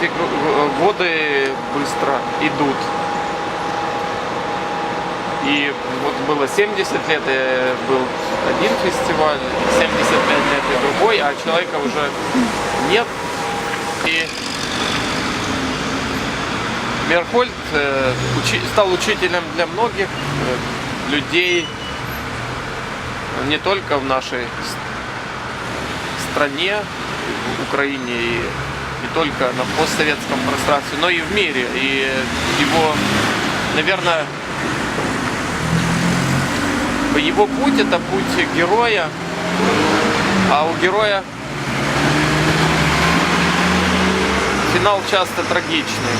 эти г- годы быстро идут. И вот было 70 лет, и был один фестиваль, 75 лет и другой, а человека уже нет. И Мерхольд э, учи- стал учителем для многих э, людей, не только в нашей стране, Украине и не только на постсоветском пространстве, но и в мире. И его, наверное, его путь это путь героя, а у героя финал часто трагичный.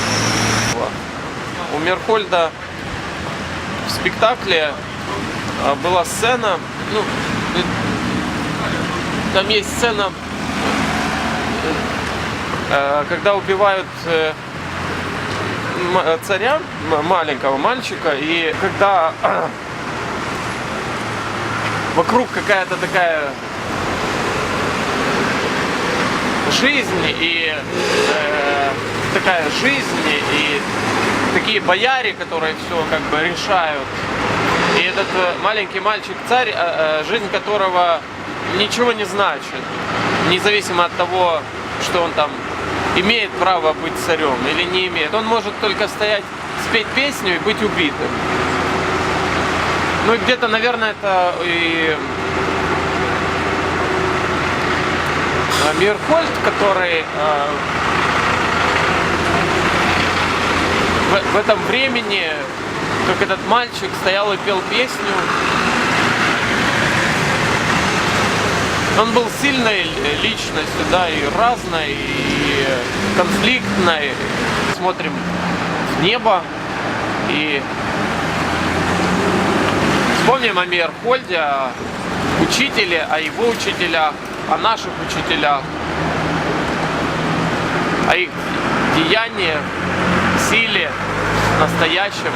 У Мерхольда в спектакле а, была сцена, ну, э, там есть сцена, когда убивают э, э, царя, маленького мальчика, и когда вокруг какая-то такая жизнь и э, такая жизнь и такие бояре, которые все как бы решают. И этот э, маленький мальчик царь, э, э, жизнь которого ничего не значит, независимо от того, что он там имеет право быть царем или не имеет. Он может только стоять, спеть песню и быть убитым. Ну и где-то, наверное, это и э, Мирхольд, который э, в, этом времени, как этот мальчик стоял и пел песню, он был сильной личностью, да, и разной, и конфликтной. Смотрим в небо и вспомним о Мейерхольде, о учителе, о его учителях, о наших учителях, о их деяниях, силе, настоящем